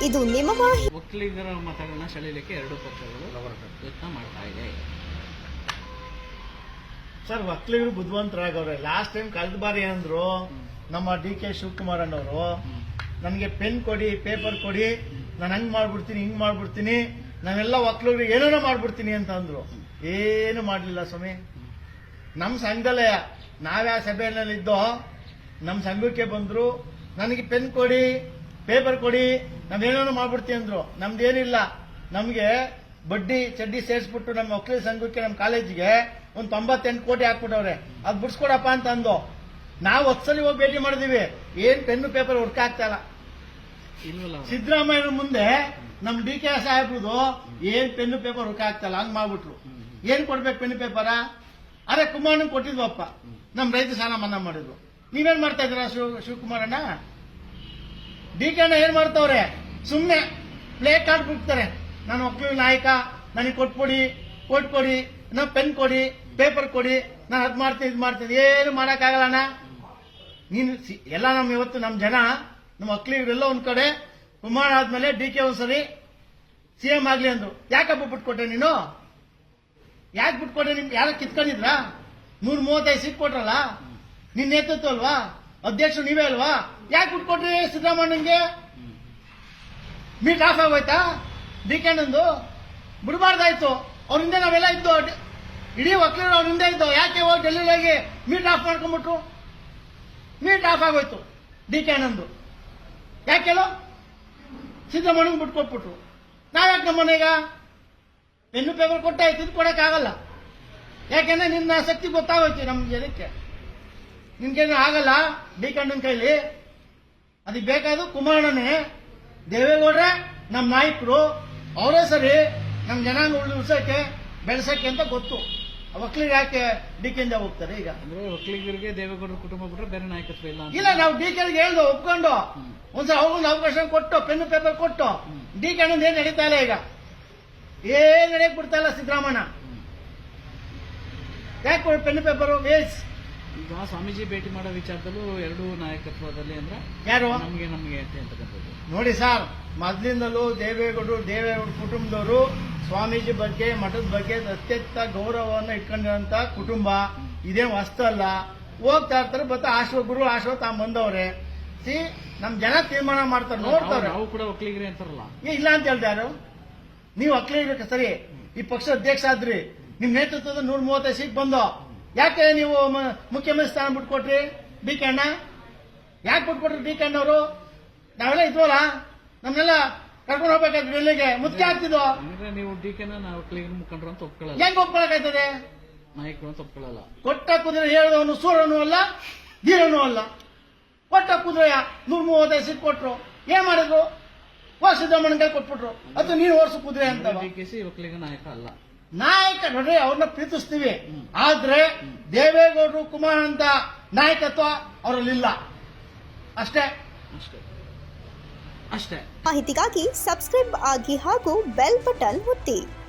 ನಿಮ್ಮ ಮಾಹಿತಿ. ಒಕ್ಕಲಿಗರ ಮತಗಳನ್ನ ಸೆಳೆಯಲಿಕ್ಕೆ ಎರಡು ಪಕ್ಷಗಳು ಯತ್ನ ಮಾಡ್ತಾ ಇದೆ. ಸರ್ ಒಕ್ಕಲಿಗರು ಬುದ್ಧಿವಂತರಾಗವ್ರೆ. ಲಾಸ್ಟ್ ಟೈಮ್ ಕಳೆದ ಬಾರಿ ಅಂದ್ರು ನಮ್ಮ ಡಿ ಕೆ ಶಿವಕುಮಾರ್ ಅನ್ನೋರು. ನನಗೆ ಪೆನ್ ಕೊಡಿ ಪೇಪರ್ ಕೊಡಿ ನಾನು ಹಂಗ್ ಮಾಡ್ಬಿಡ್ತೀನಿ ಹಿಂಗೆ ಮಾಡ್ಬಿಡ್ತೀನಿ ನಾವೆಲ್ಲ ಒಕ್ಕಲಿಗರು ಏನೇನೋ ಮಾಡ್ಬಿಡ್ತೀನಿ ಅಂತ ಅಂದ್ರು. ಏನು ಮಾಡಲಿಲ್ಲ ಸ್ವಾಮಿ. ನಮ್ಮ ಸಂಘದಲ್ಲೇ ನಾವ್ಯಾ ಸಭೆಯಲ್ಲಿದ್ದೋ ನಮ್ಮ ಸಂಘಕ್ಕೆ ಬಂದರು ನನಗೆ ಪೆನ್ ಕೊಡಿ ಪೇಪರ್ ಕೊಡಿ ನಾವೇನೇನೋ ಮಾಡ್ಬಿಡ್ತೀವಿ ಅಂದ್ರು. ನಮ್ದೇನಿಲ್ಲ. ನಮಗೆ ಬಡ್ಡಿ ಚಡ್ಡಿ ಸೇರಿಸ್ಬಿಟ್ಟು ನಮ್ಮ ವಕೀಲ ಸಂಘಕ್ಕೆ ನಮ್ಮ ಕಾಲೇಜಿಗೆ ಒಂದು ತೊಂಬತ್ತೆಂಟು ಕೋಟಿ ಹಾಕ್ಬಿಟ್ಟವ್ರೆ. ಅದು ಬಿಡ್ಸ್ಕೊಡಪ್ಪ ಅಂತ ಅಂದು ನಾವು ಹತ್ಸಲಿ ಹೋಗಿ ಭೇಟಿ ಮಾಡಿದೀವಿ. ಏನ್ ಪೆನ್ನು ಪೇಪರ್ ಹುಡ್ಕ ಆಗ್ತಾ ಇಲ್ಲ? ಸಿದ್ದರಾಮಯ್ಯ ಮುಂದೆ ನಮ್ ಡಿ ಕೆ ಸಾಹೇಬ್ರದು ಏನ್ ಪೆನ್ನು ಪೇಪರ್ ಹುಡ್ಕ ಆಗ್ತಲ್ಲ ಹಂಗ್ ಮಾಡ್ಬಿಟ್ರು. ಏನ್ ಕೊಡ್ಬೇಕು ಪೆನ್ನು ಪೇಪರ? ಅರೆ ಕುಮಾರನ್ ಕೊಟ್ಟಿದ್ವಪ್ಪ. ನಮ್ ರೈತ ಸಾಲ ಮನ್ನಾ ಮಾಡಿದ್ರು. ನೀವೇನ್ ಮಾಡ್ತಾ ಇದ್ದೀರಾ ಶಿವ ಶಿವಕುಮಾರಣ್ಣ? ಡಿ ಕೆ ಅಣ್ಣ ಏನ್ ಮಾಡ್ತಾವ್ರೆ? ಸುಮ್ಮನೆ ಪ್ಲೇ ಕಾರ್ಡ್ ಬಿಡ್ತಾರೆ ನಾನು ಒಕ್ಕಲಿಗ ನಾಯಕ, ನನಗೆ ಕೊಟ್ಕೊಡಿ ಕೊಟ್ಕೊಡಿ ನಾ ಪೆನ್ ಕೊಡಿ ಪೇಪರ್ ಕೊಡಿ ನಾನು ಅದ್ ಮಾಡ್ತೀನಿ ಇದು ಮಾಡ್ತೀನಿ ಏನು ಮಾಡೋಕ್ಕಾಗಲ್ಲ ಅಣ್ಣ. ನೀನು ಸಿ- ಎಲ್ಲ ನಮ್ಮ ಇವತ್ತು ನಮ್ಮ ಜನ, ನಮ್ಮ ಒಕ್ಕಲಿಗರೆಲ್ಲ ಒಂದ್ ಕಡೆ, ಕುಮಾರ್ ಆದ್ಮೇಲೆ ಡಿ ಕೆ ಒಂದ್ಸರಿ ಸಿಎಂ ಆಗ್ಲಿ ಅಂದ್ರು. ಯಾಕಪ್ಪ ಬಿಟ್ಕೊಟ್ಟೆ ನೀನು? ಯಾಕೆ ಬಿಟ್ಕೊಟ್ಟೆ ನಿಮ್ಗೆ ಯಾರ ಕಿತ್ಕೊಂಡಿದ್ರಾ? ನೂರ ಮೂವತ್ತೈದು ಸೀಟ್ ಕೊಟ್ರಲ್ಲ? ನಿನ್ನ ನೇತೃತ್ವ ಅಲ್ವಾ? ಅಧ್ಯಕ್ಷರು ನೀವೇ ಅಲ್ವಾ? ಯಾಕೆ ಬಿಟ್ಕೊಟ್ರಿ ಸಿದ್ದರಾಮಣ್ಣಂಗೆ ಮೀಟ್ ಆಫ್ ಆಗೋಯ್ತಾ? ಡಿ ಕೆ ನಂದು ಬಿಡಬಾರ್ದಾಯ್ತು. ಅವ್ರಿಂದ ನಾವೆಲ್ಲ ಇದ್ದು ಇಡೀ ಇಡೀ ಅವ್ರ ಅವ್ರಿಂದ ಇದ್ದು, ಯಾಕೆ ಹೋಗಿ ಡೆಲ್ಲಿಗೆ ಮೀಟ್ ಆಫ್ ಮಾಡ್ಕೊಂಡ್ಬಿಟ್ರು? ಮೀಟ್ ಆಫ್ ಆಗೋಯ್ತು ಡಿ ಕೆ ಯಾಕೆ ಯಾಕೆಲ್ಲೋ ಸಿದ್ದರಾಮಯ್ಯಂಗೆ ಬಿಟ್ಕೊಟ್ಬಿಟ್ರು ನಾವ್ಯಾಕೆ ನಮ್ಮ ಮನೆಗ ಪೆನ್ನು ಪೇಪರ್ ಕೊಟ್ಟಾಯ್ತು ಇದು ಕೊಡಕ್ಕಾಗಲ್ಲ. ಯಾಕೆಂದ್ರೆ ನಿನ್ನ ಆಸಕ್ತಿ ಗೊತ್ತಾಗೋಯ್ತು ನಮ್ಮ ಅದಕ್ಕೆ. ನಿನ್ಗೇನು ಆಗಲ್ಲ? ಡಿ ಕಣ್ಣನ್ ಕೈಲಿ. ಅದಕ್ಕೆ ಬೇಕಾದ್ರು ಕುಮಾರಣ್ಣನೇ ದೇವೇಗೌಡ್ರೆ ನಮ್ಮ ನಾಯಕರು ಅವರೇ ಸರಿ ನಮ್ಮ ಜನಾಂಗ ಉಳಿಸಕ್ಕೆ ಬೆಳೆಸಕ್ಕೆ ಅಂತ ಗೊತ್ತು. ಒಕ್ಕಲಿಗೆ ಯಾಕೆ ಡಿ ಕೆಂದ ಹೋಗ್ತಾರೆ ಈಗ? ಅಂದ್ರೆ ಒಕ್ಕಲಿಗರಿಗೆ ದೇವೇಗೌಡರ ಕುಟುಂಬ ಬಿಟ್ರೆ ಬೇರೆ ನಾಯಕತ್ವ ಇಲ್ಲ ಇಲ್ಲ ನಾವು ಡಿ ಕೆಲ್ಗೆ ಹೇಳ್ದು ಒಪ್ಕೊಂಡು. ಒಂದ್ಸಲ ಅವ್ರಿಗೊಂದು ಅವಕಾಶ ಕೊಟ್ಟು ಪೆನ್ ಪೇಪರ್ ಕೊಟ್ಟು ಡಿ ಕೆ ಅನ್ನೋದು ಏನ್ ನಡೀತಾ ಇಲ್ಲ ಈಗ? ಏನ್ ನಡೆಯಕ್ ಬಿಡ್ತಾ ಇಲ್ಲ ಸಿದ್ದರಾಮಣ್ಣ ಯಾಕೆ ಪೆನ್ ಪೇಪರ್ ವೇಸ್ ಈಗ ಸ್ವಾಮೀಜಿ ಭೇಟಿ ಮಾಡೋ ವಿಚಾರದಲ್ಲೂ ಎರಡು ನಾಯಕತ್ವದಲ್ಲಿ ಅಂದ್ರೆ ಯಾರು? ನಮಗೆ ನಮಗೆ ಅಂತ ಹೇಳ್ತಕ್ಕಂಥದ್ದು. ನೋಡಿ ಸರ್ ಮೊದಲಿಂದಲೂ ದೇವೇಗೌಡರು ದೇವೇಗೌಡ ಕುಟುಂಬದವರು ಸ್ವಾಮೀಜಿ ಬಗ್ಗೆ ಮಠದ ಬಗ್ಗೆ ಅತ್ಯಂತ ಗೌರವವನ್ನು ಇಟ್ಕೊಂಡಿರುವಂತ ಕುಟುಂಬ. ಇದೇ ಅಲ್ಲ. ಹೋಗ್ತಾ ಇರ್ತಾರೆ ಮತ್ತೆ ಆಶ್ವ ಗುರು ಆಶ್ವ ತಾಮ್ ಬಂದವ್ರೆ. ಸಿ ನಮ್ ಜನ ತೀರ್ಮಾನ ಮಾಡ್ತಾರೆ ನೋಡ್ತಾರೆ. ನಾವು ಕೂಡ ಒಕ್ಕಲಿಗರೇ ಅಂತಾರಲ್ಲ. ಏ ಇಲ್ಲ ಅಂತ ಹೇಳ್ದೆ ಯಾರು? ನೀವು ಒಕ್ಲಿಗ್ರಿ ಸರಿ ಈ ಪಕ್ಷ ಅಧ್ಯಕ್ಷ ಆದ್ರಿ. ನಿಮ್ ನೇತೃತ್ವದ ನೂರ ಮೂವತ್ತೈದು ಸೀಟ್ ಬಂದು. ಯಾಕೆ ನೀವು ಮುಖ್ಯಮಂತ್ರಿ ಸ್ಥಾನ ಬಿಟ್ಕೊಟ್ರಿ? ಡಿ ಕೆ ಅಣ್ಣ ಯಾಕೆ ಬಿಟ್ಕೊಟ್ರಿ ಡಿ ಕೆ ಅಣ್ಣವರು ನಾವೆಲ್ಲ ಇದ್ವಲ್ಲ? ನಮ್ನೆಲ್ಲ ಕರ್ಕೊಂಡು ಹೋಗ್ಬೇಕಾದ್ರೆ ಡೆಲ್ಲಿಗೆ ಮುಖ್ಯ ಆಗ್ತಿದ್ವು ಅಂದ್ರೆ ನೀವು ಡಿ ಕೆ ಮುಖಂಡರು ಅಂತ ಒಪ್ಕೊಳ್ಳಲ್ಲ. ಹೆಂಗ್ ಒಪ್ಕೊಳಕಾಯ್ತದೆ ನಾಯಕರು ಅಂತ ಒಪ್ಕೊಳ್ಳಲ್ಲ. ಕೊಟ್ಟ ಕುದುರೆ ಹೇಳಿದವನು ಸೂರನು ಅಲ್ಲ ಧೀರನು ಅಲ್ಲ. ಕೊಟ್ಟ ಕುದುರೆಯ ನೂರ ಮೂವತ್ತೈದು ಸೀಟ್ ಕೊಟ್ರು. ಏನ್ ಮಾಡಿದ್ರು? ಸಿದ್ದರಾಮಯ್ಯ ಕೈ ಕೊಟ್ಬಿಟ್ರು. ಅದು ನೀನು ಓರ್ಸು ಕುದುರೆ ಅಂತ. ಡಿ ಕೆ ಸಿ ಒಕ್ಕಲಿಗ ನಾಯಕ ಅಲ್ಲ. ನಾಯಕ ನೋಡ್ರಿ ಅವ್ರನ್ನ ಪ್ರೀತಿಸ್ತೀವಿ. ಆದ್ರೆ ದೇವೇಗೌಡರು ಕುಮಾರ್ ಅಂತ ನಾಯಕತ್ವ ಅವರಲ್ಲಿಲ್ಲ. ಅಷ್ಟೇ. ಅಷ್ಟೇ. ಅಷ್ಟೇ. ಮಾಹಿತಿಗಾಗಿ ಸಬ್ಸ್ಕ್ರೈಬ್ ಆಗಿ ಹಾಗೂ ಬೆಲ್ ಬಟನ್ ಒತ್ತಿ.